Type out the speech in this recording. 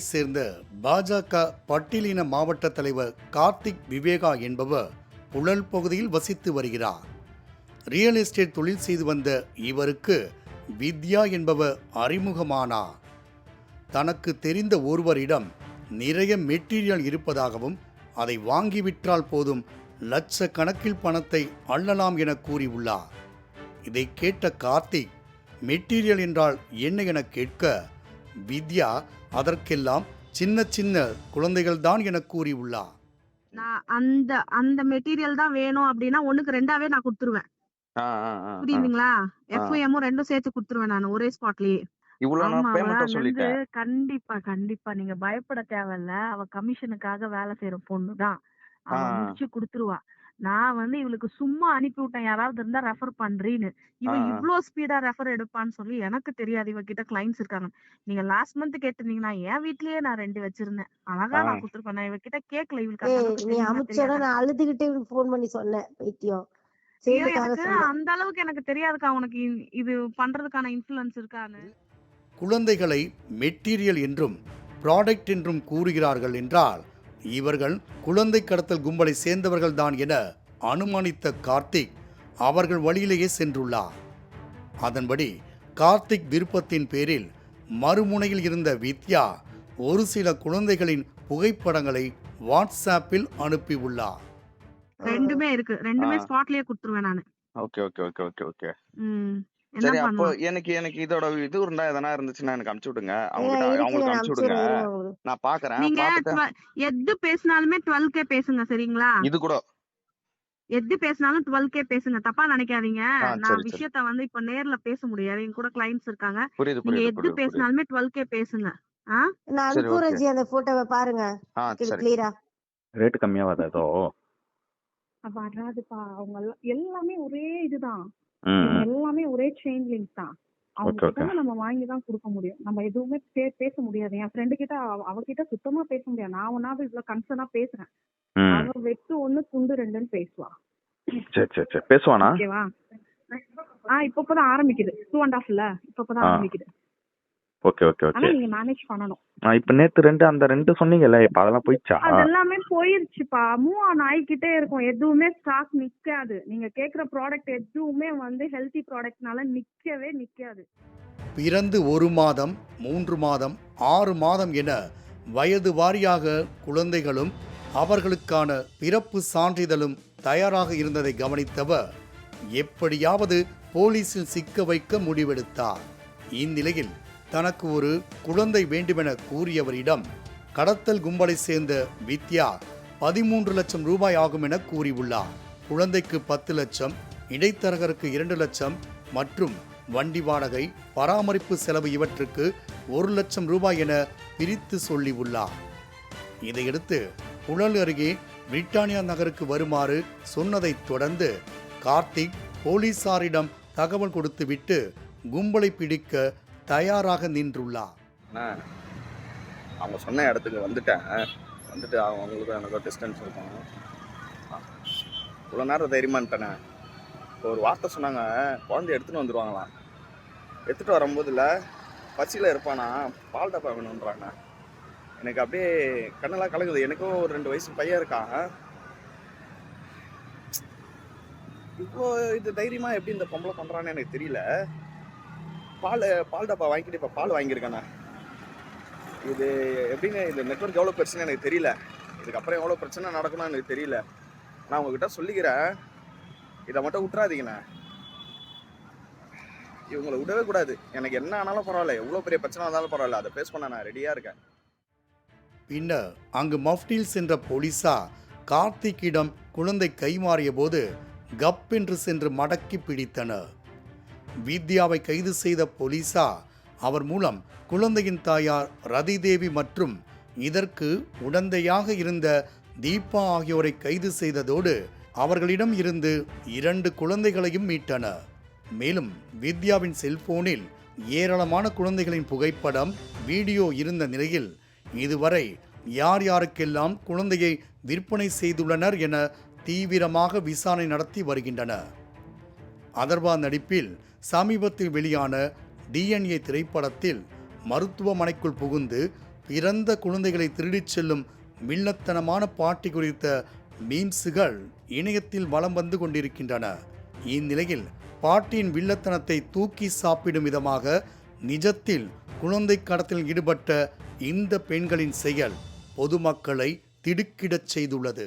சேர்ந்த பாஜக பட்டியலின மாவட்ட தலைவர் கார்த்திக் விவேகா என்பவர் புழல் பகுதியில் வசித்து வருகிறார். ரியல் எஸ்டேட் தொழில் செய்து வந்த இவருக்கு வித்யா என்பவர் அறிமுகமானார். தனக்கு தெரிந்த ஒருவரிடம் நிறைய மெட்டீரியல் இருப்பதாகவும் அதை வாங்கிவிட்டால் போதும் போதும் லட்சக்கணக்கில் பணத்தை அள்ளலாம் என கூறியுள்ளார். இதை கேட்ட கார்த்திக் மெட்டீரியல் என்றால் என்ன என கேட்க வித்யா அதற்கெல்லாம் சின்ன சின்ன குழந்தைகள்தான் என கூறியுள்ளார் நான் அந்த அந்த மெட்டீரியல் தான் வேணும் அப்படின்னா ஒண்ணுக்கு ரெண்டாவே நான் கொடுத்துருவேன். புரியுதுங்களா. எஃப்ஐஎம்மும் ரெண்டும் சேர்த்து கொடுத்துருவேன் நான் ஒரே ஸ்பாட்லயே கண்டிப்பா கண்டிப்பா. நீங்க பயப்பட தேவையில்ல. அவ கமிஷனுக்காக வேலை செய்யற பொண்ணுதான். அவ. முடிச்சு குடுத்துருவா. நான் வந்து இவளுக்கு சும்மா அனுப்பி விட்டேன் யாராவது இருந்தா ரெஃபர் பண்றீன்னு. இவ ஆ, ஆ. இவ்ளோ ஸ்பீடா ரெஃபர் எடுப்பான்னு சொல்லி எனக்கு தெரியாது. இவ கிட்ட கிளைண்ட்ஸ் இருக்காங்க. நீங்க லாஸ்ட் மந்த் கேட்டிருந்தீங்கன்னா என் வீட்லயே நான் ரெண்டு வச்சிருந்தேன். அழகா. நான் கொடுத்துருப்பேன். நான் இவ கிட்ட கேட்கல. இவளுக்கு நீ தெரியுமா? அமிச்சோட? நான் அழுதுகிட்டே ஃபோன் பண்ணி சொன்னேன். பைத்தியம். எனக்கு அந்த அளவுக்கு எனக்கு தெரியாதுக்கா. உனக்கு இது பண்றதுக்கான இன்ஃபுளுன்ஸ் இருக்கான்னு. குழந்தைகளை மெட்டீரியல் என்றும் ப்ராடக்ட் என்றும் கூறுகிறார்கள் என்றால் இவர்கள் குழந்தை கடத்தல் கும்பலை சேர்ந்தவர்கள்தான் என அனுமானித்த கார்த்திக் அவர்கள் வழியிலேயே சென்றுள்ளார். அதன்படி கார்த்திக் விருப்பத்தின் பேரில் மறுமுனையில் இருந்த வித்யா ஒரு சில குழந்தைகளின் புகைப்படங்களை வாட்ஸ்ஆப்பில் அனுப்பியுள்ளார் ரெண்டுமே இருக்கு. ரெண்டுமே. ஸ்பாட்லயே கொடுத்துருவேன் நானு. Okay okay okay okay okay. ம். என்ன சரி அப்போ பண்ணலாம் எனக்கு எனக்கு இதோட இது இருந்தா எதனா இருந்துச்சுன்னா எனக்கு அனுப்பிச்சு விடுங்க. அவங்க ஏய், கிட்ட இருக்குங்க, அவங்களுக்கு நான் அனுப்பிச்சு அனுப்பிச்சு விடுங்க? விடுறேன் உங்களுக்கு. நான் பாக்குறேன் நீங்க பாத்துட்டு 12 எது பேசினாலுமே டுவெல் கே பேசுங்க சரிங்களா? இது கூட. எது பேசினாலும் டுவெல் கே பேசுங்க. தப்பா நினைக்காதீங்க. ஆ, நான் சரி, சரி. விஷயத்த வந்து இப்ப நேர்ல பேச முடியாது. என் கூட கிளைண்ட்ஸ் இருக்காங்க. புரியுது நீங்க புரியுது எது புரியுது புரியுது. பேசினாலுமே டுவெல் கே பேசுங்க. ஆ? நான் சரி, அனுப்புறேன். ஜி அந்த போட்டோவை பாருங்க. ஆ சரி. கிளியரா ரேட் கம்மியாவாதா ஏதோ? வராதுப்பா. அவங்க எல்லாம் எல்லாமே ஒரே இதுதான். எல்லாமே ஒரே செயின் லிங்க் தான். அவங்க கிட்ட நம்ம வாங்கி தான் கொடுக்க முடியும். நம்ம எதுவுமே பேச முடியாது. என் ஃப்ரெண்டு கிட்ட அவ- அவகிட்ட சுத்தமா பேச முடியாது. நான் ஒன்னாவது இவ்வளவு கன்சர்னா பேசுறேன். அவ வெட்டு ஒண்ணு துண்டு ரெண்டுன்னு பேசுவா. சரி சரி சரி. பேசுவானா? ஓகேவா? ஆ இப்ப இப்பதான் ஆரம்பிக்குது. டூ அண்ட் ஹாஃப்ல இப்ப இப்பதான். ஆரம்பிக்குது. Okay okay okay. நீங்க மேனேஜ் பண்ணணும். இப்ப நேத்து ரெண்டு அந்த ரெண்டு சொன்னீங்கல்ல இப்ப அதெல்லாம் போயிடுச்சா? அது எல்லாமே போயிருச்சுப்பா. மூவ் ஆன் ஆயிக்கிட்டே இருக்கும். எதுவுமே ஸ்டாக் நிக்காது. நீங்க கேக்குற ப்ராடக்ட் எதுவுமே வந்து ஹெல்தி ப்ராடக்ட்னால நிக்கவே நிக்காது. பிறந்து ஒரு மாதம் மூன்று மாதம் ஆறு மாதம் என வயது வாரியாக குழந்தைகளும் அவர்களுக்கான பிறப்பு சான்றிதழும் தயாராக இருந்ததை கவனித்தவர் எப்படியாவது போலீசில் சிக்க வைக்க முடிவெடுத்தார். இந்நிலையில் தனக்கு ஒரு குழந்தை வேண்டுமென கூறியவரிடம் கடத்தல் கும்பலை சேர்ந்த வித்யா பதிமூன்று லட்சம் ரூபாய் ஆகும் என கூறியுள்ளார். குழந்தைக்கு பத்து லட்சம் இடைத்தரகருக்கு இரண்டு லட்சம் மற்றும் வண்டி வாடகை பராமரிப்பு செலவு இவற்றுக்கு ஒரு லட்சம் ரூபாய் என பிரித்து சொல்லியுள்ளார். இதையடுத்து புழல் அருகே பிரிட்டானியா நகருக்கு வருமாறு சொன்னதைத் தொடர்ந்து கார்த்திக் போலீசாரிடம் தகவல் கொடுத்துவிட்டு கும்பலை பிடிக்க தயாராக நின்றுள்ளார். அவங்க சொன்ன இடத்துக்கு வந்துட்டேன். வந்துட்டு அவங்க அவங்களுக்கு எனக்கு டிஸ்டன்ஸ் இருக்கும். இவ்வளோ நேரம் தைரியமான்ட்டேனே இப்போ ஒரு வார்த்தை சொன்னாங்க குழந்தைய எடுத்துகிட்டு வந்துடுவாங்களாம் எடுத்துகிட்டு வரும்போதில் பசியில் இருப்பானா? பால் டப்பா வேணுன்றாங்க எனக்கு அப்படியே கண்ணெல்லாம் கலங்குது. எனக்கும் ஒரு ரெண்டு வயசு பையன் இருக்கான். இப்போது இது தைரியமாக எப்படி இந்த பொம்பளை பண்ணுறான்னு எனக்கு தெரியல. பால் பால் டப்பா வாங்கிட்டு இப்போ பால் வாங்கியிருக்கேண்ணா இது எப்படிங்க இந்த நெட்வொர்க் எவ்வளோ பிரச்சனை எனக்கு தெரியல. இதுக்கப்புறம் எவ்வளோ பிரச்சனை நடக்கணும் எனக்கு தெரியல. நான் உங்ககிட்ட சொல்லிக்கிறேன். இதை மட்டும் விட்டுறாதீங்கண்ணே இவங்களை விடவே கூடாது. எனக்கு என்ன ஆனாலும் பரவாயில்ல. எவ்வளோ பெரிய பிரச்சனை வந்தாலும் பரவாயில்ல. அதை ஃபேஸ் பண்ண நான் ரெடியாக இருக்கேன். பின்னர் அங்கு மஃப்டில் சென்ற போலீசார் கார்த்திக்கிடம் குழந்தை கைமாறிய போது கப் என்று சென்று மடக்கி பிடித்தனர். வித்யாவை கைது செய்த போலீசார் அவர் மூலம் குழந்தையின் தாயார் ரதி தேவி மற்றும் இதற்கு உடந்தையாக இருந்த தீபா ஆகியோரை கைது செய்ததோடு அவர்களிடம் இருந்து இரண்டு குழந்தைகளையும் மீட்டனர் மேலும் வித்யாவின் செல்போனில் ஏராளமான குழந்தைகளின் புகைப்படம் வீடியோ இருந்த நிலையில் இதுவரை யார் யாருக்கெல்லாம் குழந்தையை விற்பனை செய்துள்ளனர் என தீவிரமாக விசாரணை நடத்தி வருகின்றனர் அதர்வா நடிப்பில் சமீபத்தில் வெளியான டிஎன்ஏ திரைப்படத்தில் மருத்துவமனைக்குள் புகுந்து பிறந்த குழந்தைகளை திருடிச் செல்லும் மில்லத்தனமான பாட்டி குறித்த மீம்ஸுகள் இணையத்தில் வலம் வந்து கொண்டிருக்கின்றன. இந்நிலையில் பாட்டியின் வில்லத்தனத்தை தூக்கி சாப்பிடும் விதமாக நிஜத்தில் குழந்தை கடத்தில் ஈடுபட்ட இந்த பெண்களின் செயல் பொதுமக்களை திடுக்கிடச் செய்துள்ளது.